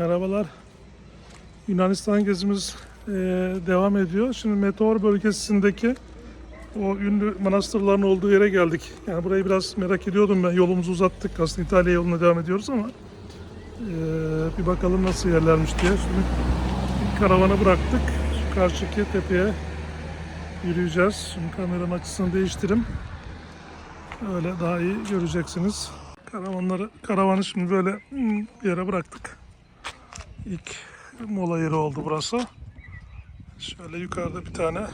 Merhabalar. Yunanistan gezimiz eee, devam ediyor. Şimdi Meteor bölgesindeki o ünlü manastırların olduğu yere geldik. Yani burayı biraz merak ediyordum ben. Yolumuzu uzattık. Aslında İtalya yoluna devam ediyoruz ama eee, bir bakalım nasıl yerlermiş diye. Şimdi karavanı bıraktık. Şu karşıki tepeye yürüyeceğiz. Şimdi kameranın açısını değiştireyim. Öyle daha iyi göreceksiniz. Karavanları, karavanı şimdi böyle hmm, yere bıraktık. İlk mola yeri oldu burası. Şöyle yukarıda bir tane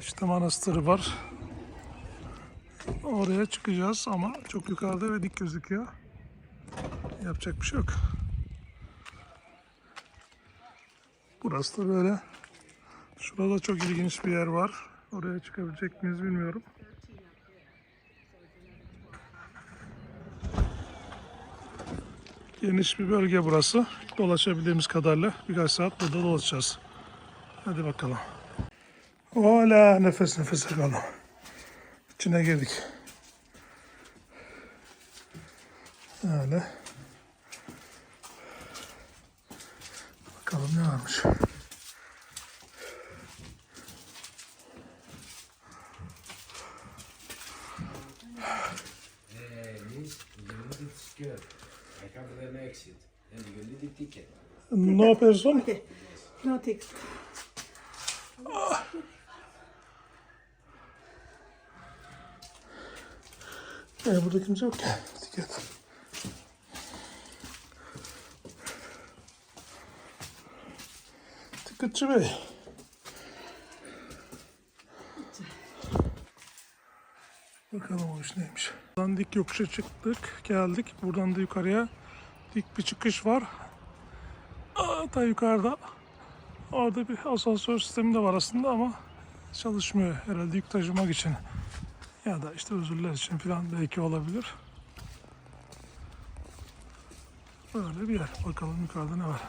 işte manastırı var. Oraya çıkacağız ama çok yukarıda ve dik gözüküyor. Yapacak bir şey yok. Burası da böyle. Şurada çok ilginç bir yer var. Oraya çıkabilecek miyiz bilmiyorum. Geniş bir bölge burası. Dolaşabildiğimiz kadarıyla birkaç saat burada dolaşacağız. Hadi bakalım. Hala nefes nefese kaldım. İçine girdik. Öyle. Bakalım ne varmış. Ticket. No person. Okay. No text. Ee, burada kimse yok ki. Tiket. Tıkıtçı Bey. Bakalım o iş neymiş. Buradan dik yokuşa çıktık, geldik. Buradan da yukarıya dik bir çıkış var. Aa, ta yukarıda. Orada bir asansör sistemi de var aslında ama çalışmıyor herhalde yük taşımak için. Ya da işte özürler için falan belki olabilir. Böyle bir yer. Bakalım yukarıda ne var.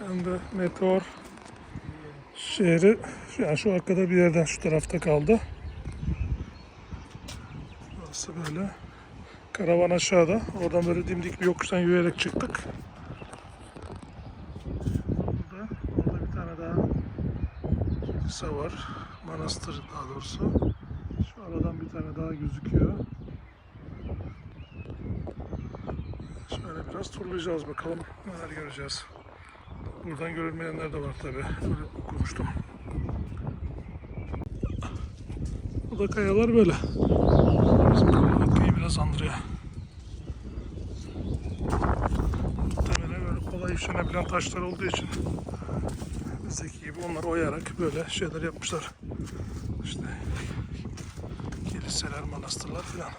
Ben de meteor şehri yani şu arkada bir yerden şu tarafta kaldı. Burası böyle. Karavan aşağıda. Oradan böyle dimdik bir yokuştan yürüyerek çıktık. Burada, orada bir tane daha kilise var. Manastır daha doğrusu. Şu aradan bir tane daha gözüküyor. Şöyle biraz turlayacağız bakalım neler göreceğiz. Buradan görülmeyenler de var tabi. Öyle okumuştum. Bu da kayalar böyle. Bizim biraz andırıyor. Muhtemelen böyle kolay işlenebilen taşlar olduğu için bizdeki gibi onları oyarak böyle şeyler yapmışlar. İşte kiliseler, manastırlar filan.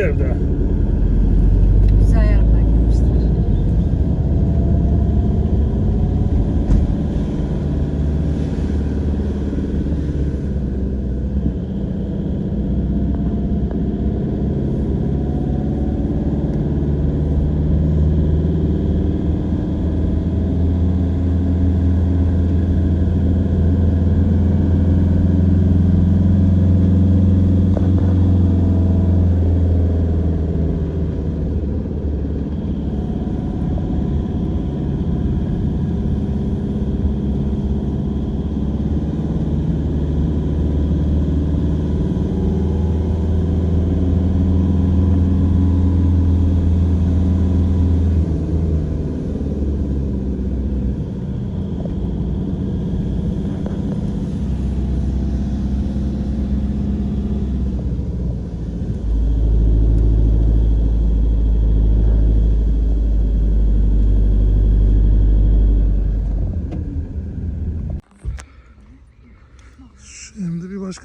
Yerde.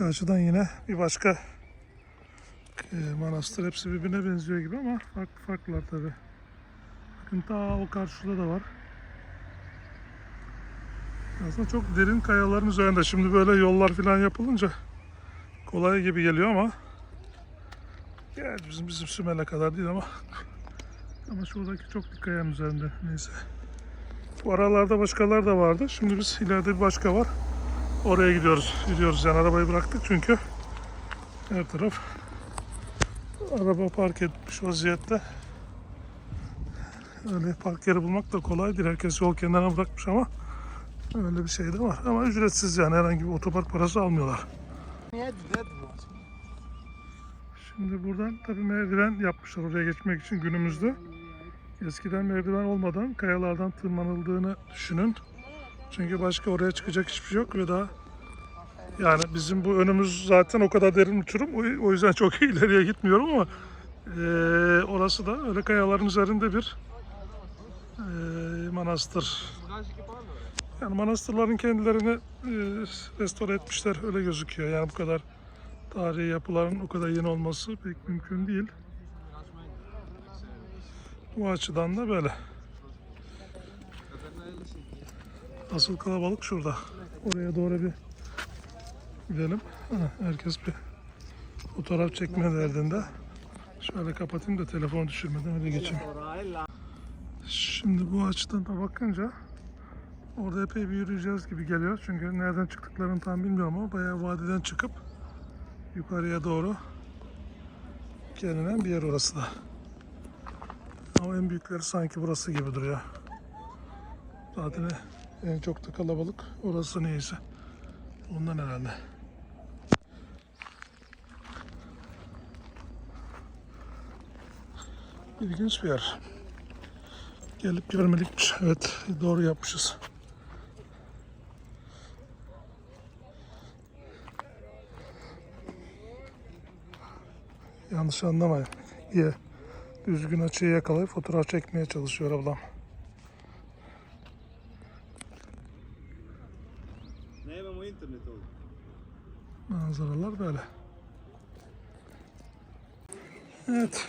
Açıdan yine bir başka e, manastır. Hepsi birbirine benziyor gibi ama farklı farklılar tabi. Bakın ta o karşıda da var. Aslında çok derin kayaların üzerinde. Şimdi böyle yollar falan yapılınca kolay gibi geliyor ama yani bizim bizim Sümel'e kadar değil ama ama şuradaki çok bir kayanın üzerinde neyse. Bu aralarda başkalar da vardı. Şimdi biz ileride bir başka var. Oraya gidiyoruz. Gidiyoruz yani arabayı bıraktık çünkü her taraf araba park etmiş vaziyette. Öyle park yeri bulmak da kolay değil. Herkes yol kenarına bırakmış ama öyle bir şey de var. Ama ücretsiz yani herhangi bir otopark parası almıyorlar. Şimdi buradan tabii merdiven yapmışlar oraya geçmek için günümüzde. Eskiden merdiven olmadan kayalardan tırmanıldığını düşünün. Çünkü başka oraya çıkacak hiçbir şey yok ve daha yani bizim bu önümüz zaten o kadar derin uçurum. O- yüzden çok ileriye gitmiyorum ama eee, orası da öyle kayaların üzerinde bir eee, manastır. Yani manastırların kendilerini eee, restore etmişler öyle gözüküyor. Yani bu kadar tarihi yapıların o kadar yeni olması pek mümkün değil. Bu açıdan da böyle. Asıl kalabalık şurada. Oraya doğru bir gidelim. Herkes bir fotoğraf çekme derdinde. Şöyle kapatayım da telefonu düşürmeden öyle geçeyim. Şimdi bu açıdan da bakınca orada epey bir yürüyeceğiz gibi geliyor. Çünkü nereden çıktıklarını tam bilmiyorum ama bayağı vadiden çıkıp yukarıya doğru gelinen bir yer orası da. Ama en büyükleri sanki burası gibi duruyor. Zaten en çok da kalabalık orası neyse. Ondan herhalde. İlginç bir yer. Gelip görmelikmiş. Evet doğru yapmışız. Yanlış anlamayın. Diye düzgün açıyı yakalayıp fotoğraf çekmeye çalışıyor ablam. Manzaralar böyle. Evet.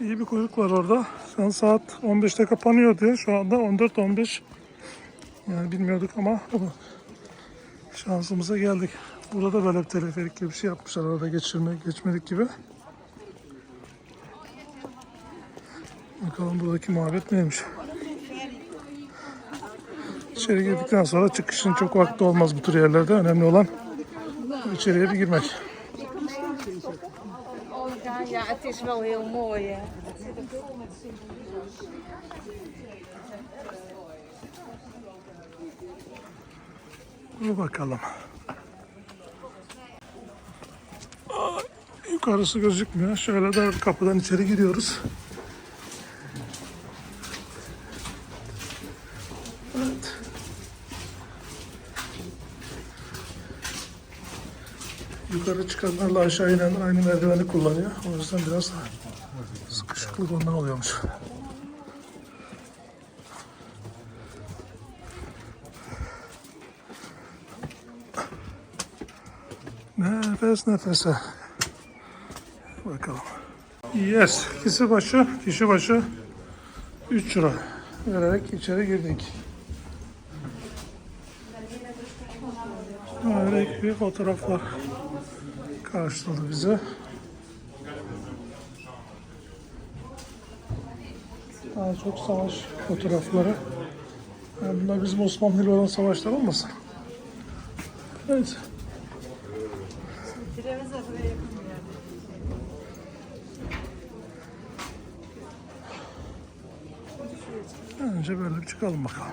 İyi bir kuyruk var orada. An saat 15'te kapanıyor diye. Şu anda 14-15. Yani bilmiyorduk ama şansımıza geldik. Burada da böyle bir teleferik gibi bir şey yapmışlar. Orada geçirme, geçmedik gibi. Bakalım buradaki muhabbet neymiş. İçeri girdikten sonra çıkışın çok vakti olmaz bu tür yerlerde. Önemli olan içeriye bir girmek. Ja, het is bakalım. Aa, Yukarısı gözükmüyor. Şöyle de kapıdan içeri giriyoruz. Yukarı çıkanlarla aşağı inen aynı merdiveni kullanıyor. O yüzden biraz sıkışıklık ondan oluyormuş. Nefes nefese. bakalım. Yes. Kişi başı, kişi başı 3 lira vererek içeri girdik. Böyle bir fotoğraflar karşıladı bize. Daha çok savaş fotoğrafları. Yani bunlar bizim Osmanlı ile olan savaşlar olmasın? Evet. Önce böyle çıkalım bakalım.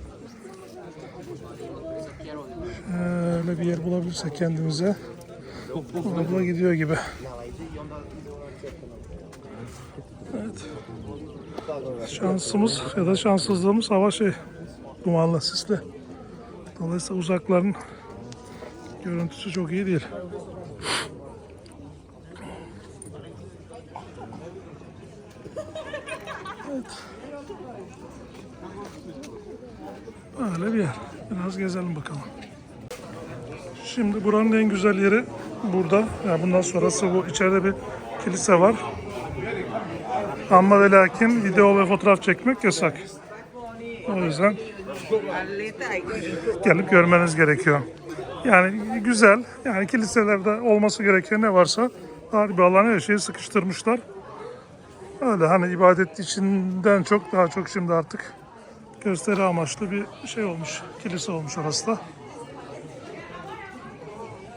Şöyle bir yer bulabilirsek kendimize. Abla gidiyor gibi. Evet. Şansımız ya da şanssızlığımız hava şey dumanlı, sisli. Dolayısıyla uzakların görüntüsü çok iyi değil. Öyle bir yer. Biraz gezelim bakalım. Şimdi buranın en güzel yeri burada. Yani bundan sonrası bu içeride bir kilise var. Ama ve lakin video ve fotoğraf çekmek yasak. O yüzden gelip görmeniz gerekiyor. Yani güzel. Yani kiliselerde olması gereken ne varsa dar bir alana her şeyi sıkıştırmışlar. Öyle hani ibadet içinden çok daha çok şimdi artık gösteri amaçlı bir şey olmuş. Kilise olmuş orası da.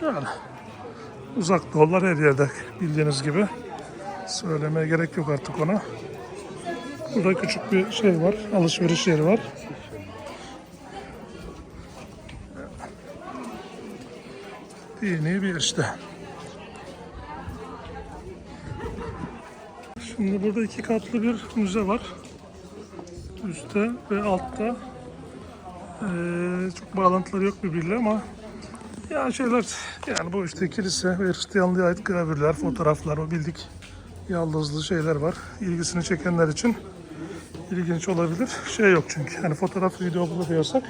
Yani uzak doğular her yerde bildiğiniz gibi. Söylemeye gerek yok artık ona. Burada küçük bir şey var. Alışveriş yeri var. Dini bir işte. Şimdi burada iki katlı bir müze var. Üstte ve altta. Ee, çok bağlantıları yok birbiriyle ama ya şeyler yani bu işte kilise ve Hristiyanlığa ait gravürler, fotoğraflar, o bildik yaldızlı şeyler var. İlgisini çekenler için ilginç olabilir. Şey yok çünkü hani fotoğraf video yasak.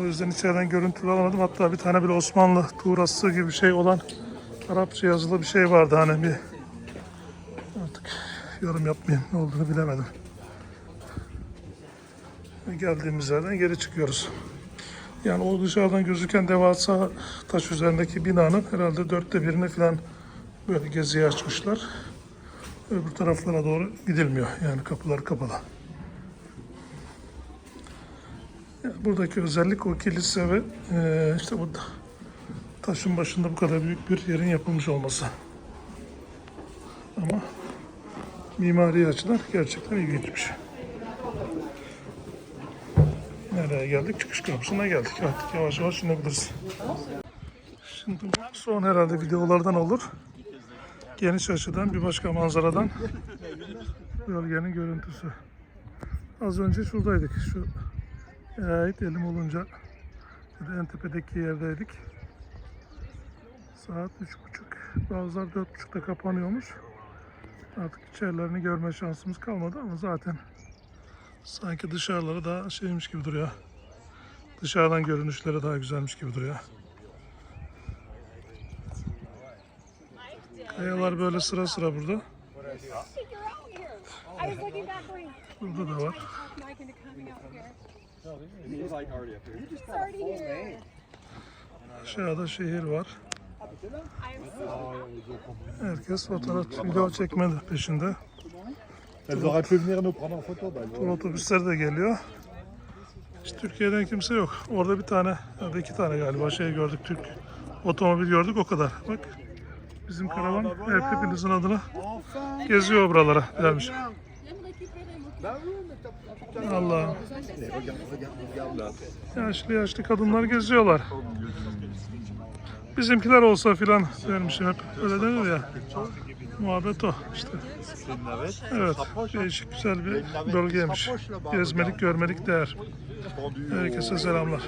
O yüzden içeriden görüntülü alamadım. Hatta bir tane bile Osmanlı tuğrası gibi bir şey olan Arapça yazılı bir şey vardı hani bir artık yorum yapmayayım ne olduğunu bilemedim. Geldiğimiz yerden geri çıkıyoruz. Yani o dışarıdan gözüken devasa taş üzerindeki binanın herhalde dörtte birini falan böyle geziye açmışlar. Öbür taraflara doğru gidilmiyor. Yani kapılar kapalı. Yani buradaki özellik o kilise ve eee, işte bu taşın başında bu kadar büyük bir yerin yapılmış olması. Ama mimari açıdan gerçekten ilginçmiş. Nereye geldik? Çıkış kapısına geldik. Artık yavaş yavaş inebiliriz. Şimdi son herhalde videolardan olur. Geniş açıdan bir başka manzaradan bölgenin görüntüsü. Az önce şuradaydık. Şu ait elim olunca en tepedeki yerdeydik. Saat üç buçuk. Bazılar dört buçukta kapanıyormuş. Artık içerilerini görme şansımız kalmadı ama zaten Sanki dışarıları daha şeymiş gibi duruyor. Dışarıdan görünüşleri daha güzelmiş gibi duruyor. Kayalar böyle sıra sıra burada. Burada da var. Aşağıda şehir var. Herkes fotoğraf, video çekme peşinde. Elles auraient pu venir nous prendre en photo. Tur otobüsleri de geliyor. Türkiye'den kimse yok. Orada bir tane, ya iki tane galiba şey gördük. Türk otomobil gördük o kadar. Bak bizim karavan hep hepinizin adına geziyor buralara gelmiş. Allah. Yaşlı yaşlı kadınlar geziyorlar. Bizimkiler olsa filan dermişim hep. Öyle denir ya. Muhabbet o işte. Evet. Değişik güzel bir bölgeymiş. Gezmelik görmelik değer. Herkese selamlar.